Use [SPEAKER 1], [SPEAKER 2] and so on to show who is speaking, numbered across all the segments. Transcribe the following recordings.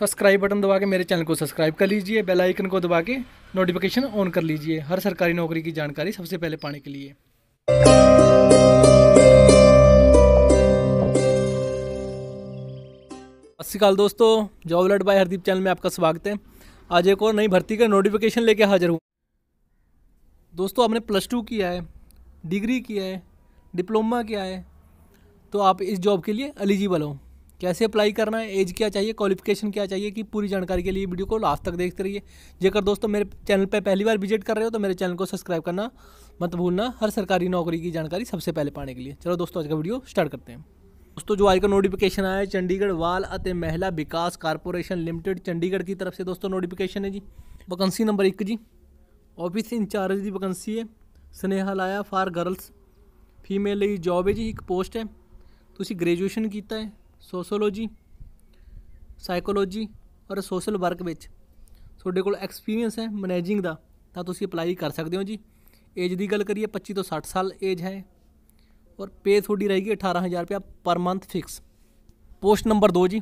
[SPEAKER 1] Subscribe button दबा के मेरे चैनल को सब्सक्राइब कर लीजिए, बेल आइकन को दबा के नोटिफिकेशन ऑन कर लीजिए, हर सरकारी नौकरी की जानकारी सबसे पहले पाने के लिए। श्रीकाल दोस्तों, जॉब लट बाय हरदीप चैनल में आपका स्वागत है। आज एक और नई भर्ती का नोटिफिकेशन लेके हाजिर हूँ। दोस्तों, आपने प्लस टू किया है डिग्री किया है डिप्लोमा किया है तो आप इस जॉब के लिए एलिजिबल हो। कैसे अप्लाई करना है एज क्या चाहिए क्वालिफिकेशन क्या चाहिए कि पूरी जानकारी के लिए वीडियो को लास्ट तक देखते रहिए जेकर दोस्तों मेरे चैनल पर पहली बार विजिट कर रहे हो तो मेरे चैनल को सब्सक्राइब करना मत भूलना हर सरकारी नौकरी की जानकारी सबसे पहले पाने के लिए चलो दोस्तों आज का वीडियो स्टार्ट करते हैं दोस्तों जो आज का नोटिफिकेशन आया है चंडीगढ़ वाल ਅਤੇ महिला विकास कारपोरेशन लिमिटेड चंडीगढ़ की तरफ से दोस्तों नोटिफिकेशन है जी वैकेंसी नंबर एक जी ਆਫਿਸ ਇੰਚਾਰਜ ਦੀ ਵੈਕੰਸੀ ਹੈ ਸਨੇਹਾ ਲਾਇਆ ਫਾਰ ਗਰਲਸ ਫੀਮੇਲ ਲਈ ਜੌਬ ਹੈ ਜੀ ਇੱਕ ਪੋਸਟ ਹੈ ਤੁਸੀਂ ਗ੍ਰੈਜੂਏਸ਼ਨ ਕੀਤਾ ਹੈ ਸੋਸ਼ੋਲੋਜੀ ਸਾਈਕੋਲੋਜੀ ਔਰ ਸੋਸ਼ਲ ਵਰਕ ਵਿੱਚ ਤੁਹਾਡੇ ਕੋਲ ਐਕਸਪੀਰੀਅੰਸ ਹੈ ਮੈਨੇਜਿੰਗ ਦਾ, ਤਾਂ ਤੁਸੀਂ ਅਪਲਾਈ ਕਰ ਸਕਦੇ ਹੋ ਜੀ। ਏਜ ਦੀ ਗੱਲ ਕਰੀਏ 25 ਤੋਂ 60 ਸਾਲ ਏਜ ਹੈ। ਔਰ ਪੇ ਤੁਹਾਡੀ ਰਹੇਗੀ 18000 ਰੁਪਇਆ per month fix post number 2 ਜੀ।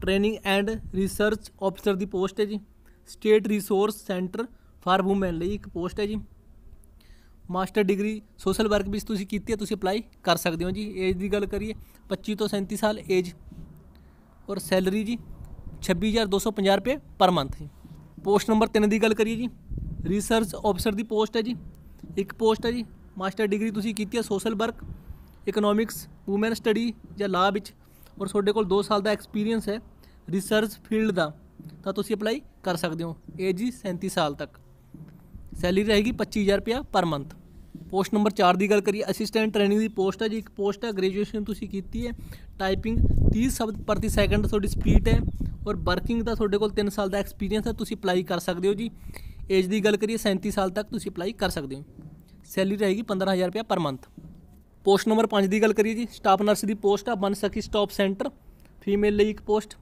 [SPEAKER 1] ਟ੍ਰੇਨਿੰਗ ਐਂਡ ਰਿਸਰਚ ਆਫੀਸਰ ਦੀ ਪੋਸਟ ਹੈ ਜੀ। State resource centre for women ਲਈ ਇੱਕ ਪੋਸਟ ਹੈ ਜੀ। ਮਾਸਟਰ ਡਿਗਰੀ ਸੋਸ਼ਲ ਵਰਕ ਵਿੱਚ ਤੁਸੀਂ ਕੀਤੀ ਹੈ, ਤੁਸੀਂ ਅਪਲਾਈ ਕਰ ਸਕਦੇ ਹੋ ਜੀ। ਏਜ ਦੀ ਗੱਲ ਕਰੀਏ 25 ਤੋਂ 37 ਸਾਲ ਏਜ ਔਰ ਸੈਲਰੀ ਜੀ 26250 ਰੁਪਏ ਪਰ ਮੰਥ ਜੀ। ਪੋਸਟ ਨੰਬਰ 3 ਦੀ ਗੱਲ ਕਰੀਏ ਜੀ। ਰਿਸਰਚ ਆਫੀਸਰ ਦੀ ਪੋਸਟ ਹੈ ਜੀ। ਇੱਕ ਪੋਸਟ ਹੈ ਜੀ। ਮਾਸਟਰ ਡਿਗਰੀ ਤੁਸੀਂ ਕੀਤੀ ਹੈ social work economics woman study ਜਾਂ ਲਾਅ ਵਿੱਚ। ਔਰ ਤੁਹਾਡੇ ਕੋਲ 2 ਸਾਲ ਦਾ ਐਕਸਪੀਰੀਅੰਸ ਹੈ ਰਿਸਰਚ ਫੀਲਡ ਦਾ। ਤਾਂ ਤੁਸੀਂ ਅਪਲਾਈ ਕਰ ਸਕਦੇ ਹੋ। ਏਜ ਜੀ 37 ਸਾਲ ਤੱਕ। ਸੈਲਰੀ ਰਹੇਗੀ 25000 ਰੁਪਇਆ ਪਰ ਮੰਥ। ਪੋਸਟ ਨੰਬਰ 4 ਦੀ ਗੱਲ ਕਰੀਏ ਅਸਿਸਟੈਂਟ ਟ੍ਰੇਨਿੰਗ ਦੀ ਪੋਸਟ ਹੈ ਜੀ, ਇੱਕ ਪੋਸਟ ਹੈ ਗ੍ਰੈਜੂਏਸ਼ਨ ਤੁਸੀਂ ਕੀਤੀ ਹੈ। ਟਾਈਪਿੰਗ 30 ਸ਼ਬਦ ਪ੍ਰਤੀ ਸੈਕਿੰਡ ਤੁਹਾਡੀ ਸਪੀਡ ਹੈ ਔਰ ਵਰਕਿੰਗ ਦਾ ਤੁਹਾਡੇ ਕੋਲ 3 ਸਾਲ ਦਾ ਐਕਸਪੀਰੀਅੰਸ ਹੈ, ਤੁਸੀਂ ਅਪਲਾਈ ਕਰ ਸਕਦੇ ਹੋ ਜੀ। ਏਜ ਦੀ ਗੱਲ ਕਰੀਏ 37 ਸਾਲ ਤੱਕ ਤੁਸੀਂ ਅਪਲਾਈ ਕਰ ਸਕਦੇ ਹੋ। ਸੈਲਰੀ ਰਹੇਗੀ 15000 ਰੁਪਇਆ ਪਰ ਮੰਥ। ਪੋਸਟ ਨੰਬਰ 5 ਦੀ ਗੱਲ ਕਰੀਏ ਜੀ ਸਟਾਫ ਨਰਸ ਦੀ ਪੋਸਟ ਆ ਬਨ ਸਕੀ ਸਟਾਪ ਸੈਂਟਰ ਫੀਮੇਲ ਲਈ ਇੱਕ ਪੋਸਟ।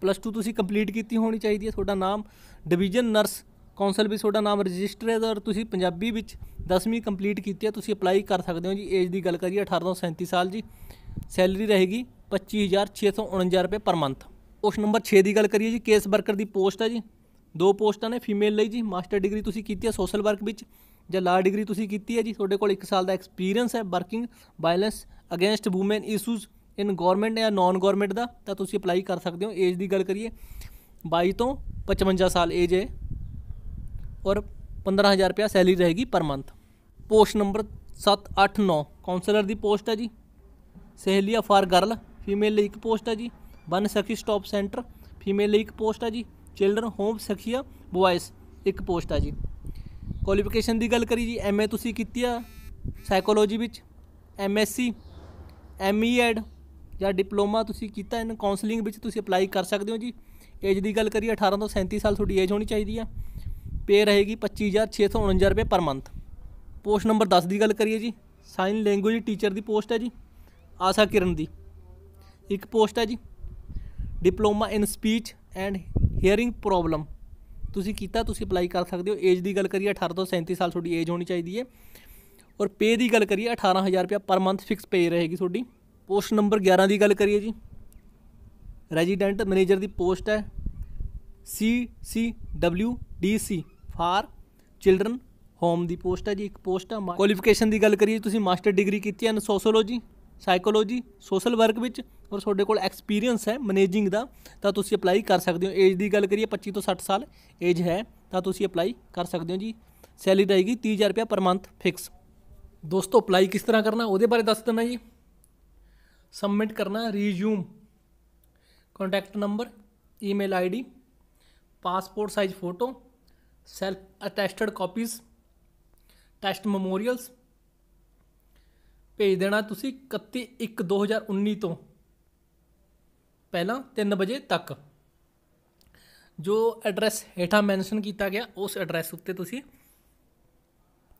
[SPEAKER 1] ਪਲੱਸ 2 ਤੁਸੀਂ ਕੰਪਲੀਟ ਕੀਤੀ ਹੋਣੀ ਚਾਹੀਦੀ ਹੈ, ਤੁਹਾਡਾ ਨਾਮ ਡਿਵੀਜ਼ਨ ਨਰਸ ਕੌਂਸਲ ਵਿੱਚ ਤੁਹਾਡਾ ਨਾਮ ਰਜਿਸਟਰ ਹੈ ਔਰ ਤੁਸੀਂ ਪੰਜਾਬੀ ਵਿੱਚ 10ਵੀਂ ਕੰਪਲੀਟ ਕੀਤੀ ਹੈ, ਤੁਸੀਂ ਅਪਲਾਈ ਕਰ ਸਕਦੇ ਹੋ ਜੀ। ਏਜ ਦੀ ਗੱਲ ਕਰੀਏ 18 ਤੋਂ 37 ਸਾਲ ਜੀ। ਸੈਲਰੀ ਰਹੇਗੀ 25649 ਰੁਪਏ ਪਰ ਮੰਥ ਪੋਸਟ ਨੰਬਰ 6 ਦੀ ਗੱਲ ਕਰੀਏ ਜੀ ਕੇਸ ਵਰਕਰ ਦੀ ਪੋਸਟ ਹੈ ਜੀ। ਦੋ ਪੋਸਟਾਂ ਨੇ ਫੀਮੇਲ ਲਈ ਜੀ। ਮਾਸਟਰ ਡਿਗਰੀ ਤੁਸੀਂ ਕੀਤੀ ਹੈ ਸੋਸ਼ਲ ਵਰਕ ਵਿੱਚ ਜਾਂ ਲਾ ਡਿਗਰੀ ਤੁਸੀਂ ਕੀਤੀ ਹੈ ਜੀ। ਤੁਹਾਡੇ ਕੋਲ 1 ਸਾਲ ਦਾ ਐਕਸਪੀਰੀਅੰਸ ਹੈ working violence against women issues in government ਜਾਂ ਨਾਨ ਗਵਰਨਮੈਂਟ ਦਾ, ਤਾਂ ਤੁਸੀਂ ਅਪਲਾਈ ਕਰ ਸਕਦੇ ਹੋ। ਏਜ ਦੀ ਗੱਲ ਕਰੀਏ 22 ਤੋਂ 55 ਸਾਲ ਏਜ ਹੈ। ਔਰ 15000 ਰੁਪਇਆ ਸੈਲਰੀ ਰਹੇਗੀ per month. Post number 7 8 9 counsellor ਦੀ ਪੋਸਟ ਹੈ ਜੀ। ਸਹੇਲੀਆ ਫਾਰ ਗਰਲ, ਫੀਮੇਲ ਲਈ ਇੱਕ ਪੋਸਟ ਹੈ ਜੀ। ਬਨ ਸਖੀ ਸਟਾਪ ਸੈਂਟਰ, ਫੀਮੇਲ ਲਈ ਇੱਕ ਪੋਸਟ ਹੈ ਜੀ। ਚਿਲਡਰਨ ਹੋਮ ਸਖੀਆ ਬॉयਜ਼ ਇੱਕ ਪੋਸਟ ਹੈ ਜੀ। ਕੁਆਲੀਫਿਕੇਸ਼ਨ ਦੀ ਗੱਲ ਕਰੀ ਜੀ ਐਮਏ ਤੁਸੀਂ ਕੀਤੀ ਆ ਸਾਈਕੋਲੋਜੀ ਵਿੱਚ। ਐਮਐਸਸੀ ਐਮਈਐਡ ਜਾਂ ਡਿਪਲੋਮਾ ਤੁਸੀਂ ਕੀਤਾ, ਇਨ ਕਾਉਂਸਲਿੰਗ ਵਿੱਚ ਤੁਸੀਂ ਅਪਲਾਈ ਕਰ ਸਕਦੇ ਹੋ ਜੀ। ਏਜ ਦੀ ਗੱਲ ਕਰੀਏ 18 ਤੋਂ 37 ਸਾਲ ਤੁਹਾਡੀ ਏਜ ਹੋਣੀ ਚਾਹੀਦੀ ਆ। ਪੇ ਰਹੇਗੀ 25649 ਰੁਪਏ ਪਰ ਮੰਥ ਪੋਸਟ ਨੰਬਰ 10 ਦੀ ਗੱਲ ਕਰੀਏ ਜੀ। ਸਾਈਨ ਲੈਂਗੁਏਜ ਟੀਚਰ ਦੀ ਪੋਸਟ ਹੈ ਜੀ, ਆਸਾ ਕਿਰਨ ਦੀ। ਇੱਕ ਪੋਸਟ ਹੈ ਜੀ, diploma in speech and hearing problem. ਤੁਸੀਂ ਕੀਤਾ, ਤੁਸੀਂ ਅਪਲਾਈ ਕਰ ਸਕਦੇ ਹੋ। ਏਜ ਦੀ ਗੱਲ ਕਰੀਏ 18 ਤੋਂ 37 ਸਾਲ ਤੁਹਾਡੀ ਏਜ ਹੋਣੀ ਚਾਹੀਦੀ ਹੈ। ਔਰ ਪੇ ਦੀ ਗੱਲ ਕਰੀਏ 18000 ਰੁਪਏ ਪਰ ਮੰਥ ਫਿਕਸ ਪੇ ਰਹੇਗੀ ਤੁਹਾਡੀ। ਪੋਸਟ ਨੰਬਰ 11 ਦੀ ਗੱਲ ਕਰੀਏ ਜੀ ਰੈਜ਼ੀਡੈਂਟ ਮੈਨੇਜਰ ਦੀ ਪੋਸਟ ਹੈ C C W D C for children home ਦੀ ਪੋਸਟ ਹੈ ਜੀ, ਇੱਕ ਪੋਸਟ ਹੈ ਕੁਆਲੀਫਿਕੇਸ਼ਨ ਦੀ ਗੱਲ ਕਰੀਏ, ਤੁਸੀਂ ਮਾਸਟਰ ਡਿਗਰੀ ਕੀਤੀ ਹੈ ਸੋਸ਼ੋਲੋਜੀ ਸਾਈਕੋਲੋਜੀ ਸੋਸ਼ਲ ਵਰਕ ਵਿੱਚ, ਔਰ ਤੁਹਾਡੇ ਕੋਲ ਐਕਸਪੀਰੀਅੰਸ ਹੈ ਮੈਨੇਜਿੰਗ ਦਾ, ਤਾਂ ਤੁਸੀਂ ਅਪਲਾਈ ਕਰ ਸਕਦੇ ਹੋ। ਏਜ ਦੀ ਗੱਲ ਕਰੀਏ 25 ਤੋਂ 60 ਸਾਲ ਏਜ ਹੈ, ਤਾਂ ਤੁਸੀਂ ਅਪਲਾਈ ਕਰ ਸਕਦੇ ਹੋ ਜੀ। ਸੈਲਰੀ ਰਹੇਗੀ 30000 ਰੁਪਏ ਪਰ ਮੰਥ ਫਿਕਸ ਦੋਸਤੋ ਅਪਲਾਈ ਕਿਸ ਤਰ੍ਹਾਂ ਕਰਨਾ, ਉਹਦੇ ਬਾਰੇ ਦੱਸ ਦਿੰਦਾ ਜੀ। ਸਬਮਿਟ ਕਰਨਾ ਰੀਜ਼ਿਊਮ contact number email ID passport size photo self attested copies test ਮੈਮੋਰੀਅਲਸ ਭੇਜ ਦੇਣਾ ਤੁਸੀਂ 31 1 2019 ਤੋਂ ਪਹਿਲਾਂ 3 ਵਜੇ ਤੱਕ। ਜੋ ਐਡਰੈਸ ਹੇਠਾਂ ਮੈਂਸ਼ਨ ਕੀਤਾ ਗਿਆ, ਉਸ ਐਡਰੈਸ ਉੱਤੇ ਤੁਸੀਂ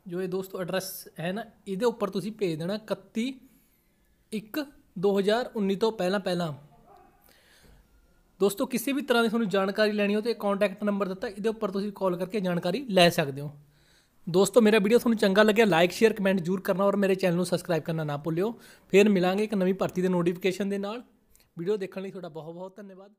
[SPEAKER 1] ਜੋ ਇਹ ਦੋਸਤੋ ਐਡਰੈਸ ਹੈ ਨਾ, ਇਹਦੇ ਉੱਪਰ ਤੁਸੀਂ ਭੇਜ ਦੇਣਾ 31 1 2019 ਤੋਂ ਪਹਿਲਾਂ ਪਹਿਲਾਂ ਦੋਸਤੋ, ਕਿਸੇ ਵੀ ਤਰ੍ਹਾਂ ਦੀ ਤੁਹਾਨੂੰ ਜਾਣਕਾਰੀ ਲੈਣੀ ਹੋ ਤੇ ਕੰਟੈਕਟ ਨੰਬਰ ਦਿੱਤਾ, ਇਹਦੇ ਉੱਪਰ ਤੁਸੀਂ ਕਾਲ ਕਰਕੇ ਜਾਣਕਾਰੀ ਲੈ ਸਕਦੇ ਹੋ। ਦੋਸਤੋ, ਮੇਰਾ ਵੀਡੀਓ ਤੁਹਾਨੂੰ ਚੰਗਾ ਲੱਗਿਆ ਲਾਈਕ ਸ਼ੇਅਰ ਕਮੈਂਟ ਜ਼ਰੂਰ ਕਰਨਾ ਔਰ ਮੇਰੇ ਚੈਨਲ ਨੂੰ ਸਬਸਕ੍ਰਾਈਬ ਕਰਨਾ ਨਾ ਭੁੱਲਿਓ। ਫਿਰ ਮਿਲਾਂਗੇ ਇੱਕ ਨਵੀਂ ਭਰਤੀ ਦੇ ਨੋਟੀਫਿਕੇਸ਼ਨ ਦੇ ਨਾਲ। ਵੀਡੀਓ ਦੇਖਣ ਲਈ ਤੁਹਾਡਾ ਬਹੁਤ ਬਹੁਤ ਧੰਨਵਾਦ।